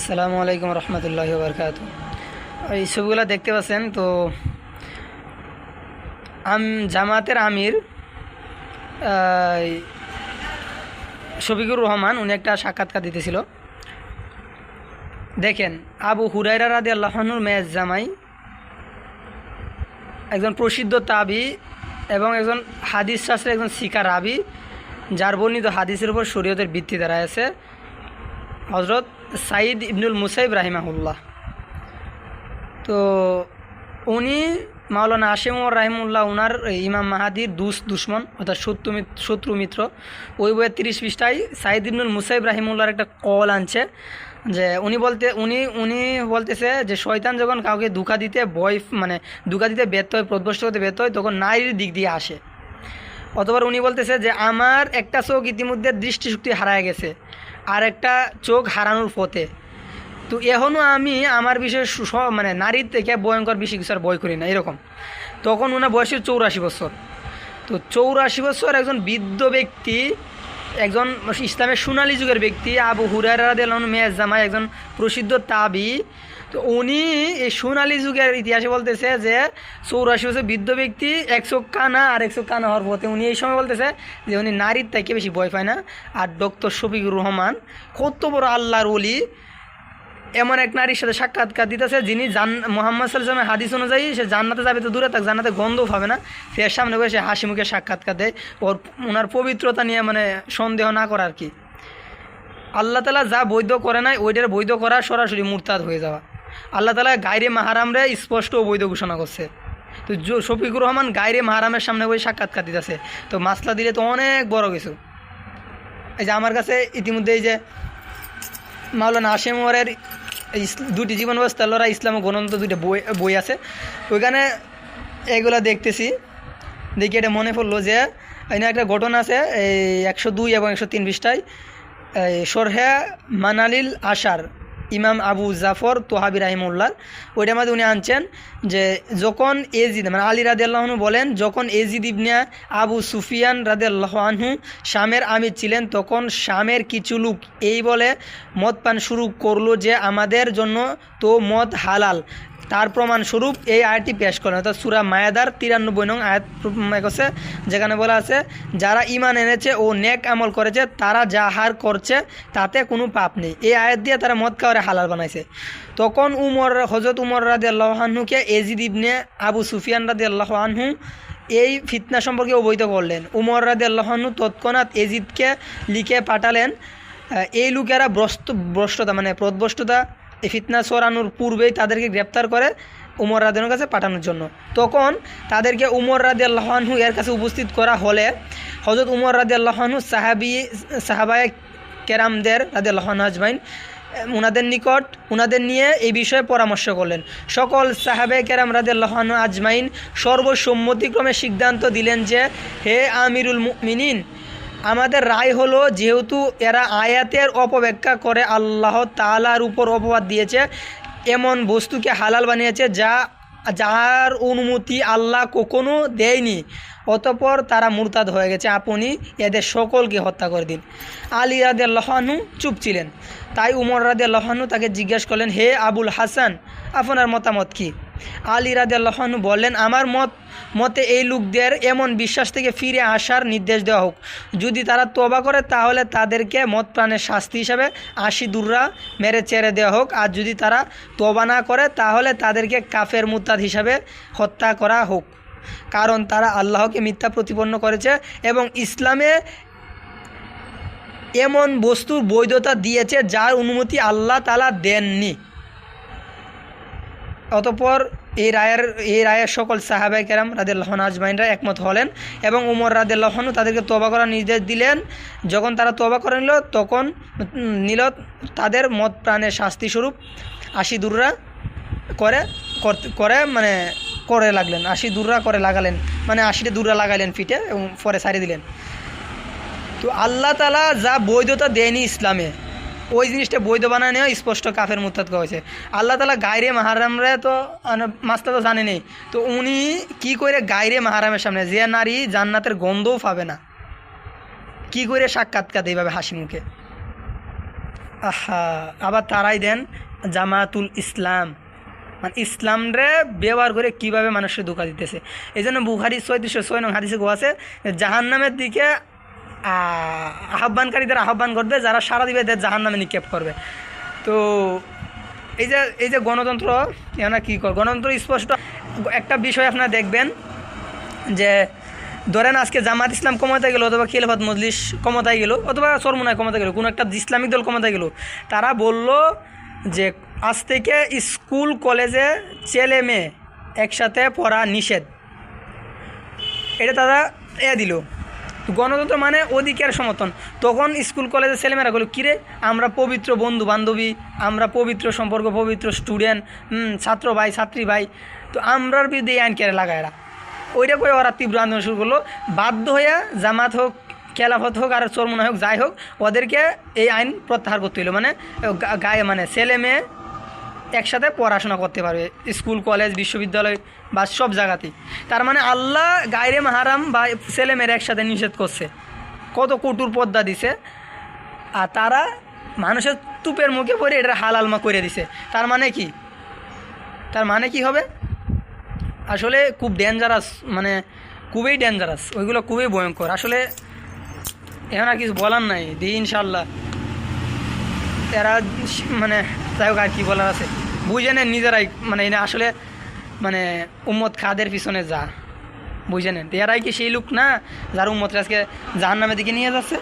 আসসালামু আলাইকুম রহমতুল্লাহ বরকাত এই ছবিগুলো দেখতে পাচ্ছেন, তো আম, জামাতের আমির শফিকুর রহমান, উনি একটা সাক্ষাৎকার দিতেছিল। দেখেন, আবু হুরাইরা রাদি আল্লাহনুর মেয়াজ জামাই, একজন প্রসিদ্ধ তাবি এবং একজন হাদিস শাস্ত্রের একজন শিকার আবি যার বর্ণিত হাদিসের উপর শরীয়তের ভিত্তি দাঁড়ায় আছে। হজরত সাইদ ইবনুল মুসাইব রাহিমাহুল্লাহ। তো উনি মাওলানা আসিম রাহিমুল্লাহ উনার ইমাম মাহাদির দুস দুশ্মন, অর্থাৎ শত্রু শত্রু মিত্র। ওই বইয়ের তিরিশ পৃষ্ঠায় সাইদ ইবনুল মুসাইব রাহিমুল্লাহর একটা কল আনছে যে উনি বলতে, উনি উনি বলতেছে যে শয়তান যখন কাউকে দুঃখা দিতে বয় মানে দুঃখা দিতে ব্যর্থ হয় প্রদবষ্ট করতে ব্যর্থ হয়, তখন নারীর দিক দিয়ে আসে। অতবার উনি বলতেছে যে আমার একটা চোখ ইতিমধ্যে দৃষ্টিশক্তি হারায় গেছে। আর একটা চোখ হারানোর পথে। তো এখনও আমি আমার বিষয়ে মানে নারীর থেকে ভয়ঙ্কর বেশি কিছু আর বয় করি না, এরকম। তখন ওনার বয়স ছিল চৌরাশি বছর। তো চৌরাশি বছর একজন বৃদ্ধ ব্যক্তি, একজন ইসলামের সোনালী যুগের ব্যক্তি, আবু হুরারা মেয়াজ জামাই, একজন প্রসিদ্ধ তাবি তো উনি এই সোনালী যুগের ইতিহাসে বলতেছে যে চৌরাশি বছর বৃদ্ধ ব্যক্তি একশো কানা আর একশো কানা হওয়ার পথে উনি এই সময় বলতেছে যে উনি নারীর থেকে বেশি ভয় পায় না। আর ডক্টর শফিকুর রহমান কত বড় আল্লাহর ওলি, এমন এক নারীর সাথে সাক্ষাৎকার দিতেছে যিনি জান মোহাম্মদ সাল্লামের হাদিস অনুযায়ী সে জান্নাতে যাবে তো দূরে থাক, জান্নাতে গন্ধও পাবে না। সে এর সামনে বসে হাসি মুখে সাক্ষাৎকার দেয়। ওর ওনার পবিত্রতা নিয়ে মানে সন্দেহ না করা আর কি? আল্লাহ তালা যা বৈধ করে নাই, ওইটার বৈধ করা সরাসরি মুরতাদ হয়ে যাওয়া। আল্লাহ তালা গাইরে মাহারামরে স্পষ্ট অবৈধ ঘোষণা করছে। তো শফিকুর রহমান গাইরে মাহারামের সামনে বসে সাক্ষাৎকার দিতেছে। তো মাসলা দিলে তো অনেক বড় কিছু। এই যে আমার কাছে ইতিমধ্যে এই যে মাওলানা আসিম ইস- দুটি জীবন ব্যবস্থা লড়া ইসলাম ও গ্রন্থ দুইটা বই বই আছে। ওইখানে এগুলা দেখতেছি। দেখি এটা মনে পড়ল যে, এখানে একটা ঘটনা আছে, এই একশো দুই এবং একশো তিন পৃষ্ঠায়। এই সরহে মানালিল আশার ইমাম আবু জাফর তোহাবি রাহিমুল্লাহ, ওইটার মধ্যে উনি আনছেন যে যখন এজিদ মানে আলী রাদেল্লাহনু বলেন, যখন এজিদ ইবনে আবু সুফিয়ান রাদেল্লাহানহু শামের আমির ছিলেন, তখন শামের কিছু লোক এই বলে মদ পান শুরু করল যে আমাদের জন্য তো মদ হালাল। তার প্রমাণস্বরূপ এই আয়াতটি পেশ করেন, অর্থাৎ সুরা মায়াদার তিরানব্বই নং আয়াত আছে যেখানে বলা আছে, যারা ইমান এনেছে ও নেক আমল করেছে, তারা যা হার করছে, তাতে কোনো পাপ নেই। এই আয়াত দিয়ে তারা মদ খাওয়ারে হালাল বানাইছে। তখন উমর হজরত উমর রাদি আল্লাহ আনহুকে এজিদ ইবনে আবু সুফিয়ান রাদি আল্লাহ আনহু এই ফিতনা সম্পর্কে অবহিত করলেন। উমর রাদি আল্লাহনু তৎক্ষণাৎ এজিদকে লিখে পাঠালেন এই লোকেরা ভ্রষ্ট, ভ্রষ্টতা মানে প্রদভষ্টতা এই ফিতনা সরানোর পূর্বেই তাদেরকে গ্রেপ্তার করে উমর রাদের কাছে পাঠানোর জন্য। তখন তাদেরকে উমর রাদি আল্লাহানহু এর কাছে উপস্থিত করা হলে হজরত উমর রাদি আল্লাহানহু সাহাবি, সাহাবায় কেরামদের রাদি আল্লাহান আজমাইন, উনাদের নিকট, উনাদের নিয়ে এই বিষয়ে পরামর্শ করলেন। সকল সাহাবে কেরাম রাদি আল্লাহান আজমাইন সর্বসম্মতিক্রমে সিদ্ধান্ত দিলেন যে, হে আমিরুল মিনিন আমাদের রায় হলো, যেহেতু এরা আয়াতের অপব্যাখ্যা করে, আল্লাহ তালার উপর অপবাদ দিয়েছে, এমন বস্তুকে হালাল বানিয়েছে যা, যার অনুমতি আল্লাহ কখনো দেয়নি। অতপর তারা মুরতাদ হয়ে গেছে, আপনি এদের সকলকে হত্যা করে দিন। আলী রাদে লহানু চুপ ছিলেন। তাই উমর রাদে লহানু তাকে জিজ্ঞেস করলেন, হে আবুল হাসান, আপনার মতামত কি? আলী রাদে লহানু বললেন আমার মত, মতে এই লোকদের এমন বিশ্বাস থেকে ফিরে আসার নির্দেশ দেওয়া হোক। যদি তারা তবা করে, তাহলে তাদেরকে মত প্রাণের শাস্তি হিসাবে আশি দূররা মেরে ছেড়ে দেওয়া হোক। আর যদি তারা তবা না করে, তাহলে তাদেরকে কাফের মুতাদ হিসাবে হত্যা করা হোক। কারণ তারা আল্লাহকে মিথ্যা প্রতিপন্ন করেছে এবং ইসলামে এমন বস্তুর বৈধতা দিয়েছে যার অনুমতি আল্লাহ তালা দেননি। অতপর এই রায়ের এই রায়ের সকল সাহাবাই কেরাম রাদেল্লাহন আজমাইনরা একমত হলেন এবং উমর রাদেল্লাহনও তাদেরকে তোবা করার নির্দেশ দিলেন। যখন তারা তোবা করে নিল, তখন নিল তাদের মত প্রাণের শাস্তিস্বরূপ আশি দূররা করে করে মানে করে লাগলেন, আশি দূররা করে লাগালেন মানে আশিটা দূররা লাগালেন ফিটে এবং পরে সারিয়ে দিলেন। তো আল্লাহ তালা যা বৈধতা দেয়নি ইসলামে ওই জিনিসটা বৈধ বানায় বানানো স্পষ্ট কাফের মুতাদ হয়েছে। আল্লাহ তালা গাইরে মাহারামরা তো মাস্তা তো জানে নেই তো উনি কি করে গাইরে মাহারামের সামনে, যে নারী জান্নাতের গন্ধও পাবে না, কি করে সাক্ষাৎকার এইভাবে হাসি মুখে? আহা, আবার তারাই দেন জামাতুল ইসলাম। মানে ইসলামরে ব্যবহার করে কীভাবে মানুষকে ধোকা দিতেছে। এই জন্য বুহারি ছয়ত্রিশশো ছয় নং হাদিসে গো আছে জাহান নামের দিকে আহ্বানকারীদের আহ্বান করবে, যারা সারা দিবে, এদের জাহান নামে নিক্ষেপ করবে। তো এই যে এই যে গণতন্ত্র, এরা কী কর, গণতন্ত্র স্পষ্ট। একটা বিষয় আপনারা দেখবেন, যে ধরেন আজকে জামাত ইসলাম ক্ষমতায় গেল, অথবা খিলাফত মজলিস ক্ষমতায় গেল, অথবা সরমুনায় ক্ষমতায় গেল, কোনো একটা ইসলামিক দল ক্ষমতায় গেল, তারা বলল যে আজ থেকে স্কুল, কলেজে ছেলে মেয়ে একসাথে পড়া নিষেধ। এটা তারা এ দিল। গণতন্ত্র মানে অধিকার সমর্থন। তখন স্কুল, কলেজের ছেলেমেয়েরা বলল কিরে, আমরা পবিত্র বন্ধু বান্ধবী আমরা পবিত্র সম্পর্ক, পবিত্র স্টুডেন্ট ছাত্র ভাই, ছাত্রী ভাই। তো আমরার বিরুদ্ধে এই আইন কেড়ে লাগায় এরা। ওইটা করে ওরা তীব্র আন্দোলন শুরু করল। বাধ্য হয়ে জামাত হোক, খেলাফত হোক, আর চরমুনা হোক, যাই হোক, ওদেরকে এই আইন প্রত্যাহার করতে হলো মানে গায়ে মানে ছেলে মেয়ে একসাথে পড়াশোনা করতে পারবে, স্কুল, কলেজ, বিশ্ববিদ্যালয় বা সব জায়গাতেই। তার মানে আল্লাহ গায়রে মাহারাম বা ছেলে মেয়ের একসাথে নিষেধ করছে। কত কটুর পদ্মা দিছে, আর তারা মানুষের তুপের মুখে পড়ে এটা হালালমা করে দিছে। তার মানে কি? তার মানে কি হবে? আসলে খুব ডেঞ্জারাস মানে খুবই ডেঞ্জারাস ওইগুলো খুবই ভয়ঙ্কর। আসলে এখন আর কিছু বলার নাই, দিই ইনশাল্লাহ এরা মানে যাই হোক আর কি বলার আছে। বুঝে নেন নিজেরাই মানে এনে আসলে মানে উম্মত খাদের পিছনে যা। বুঝে নেন। এরাই কি সেই লোক না, যার উম্মত আজকে জাহান নামের দিকে নিয়ে যাচ্ছে?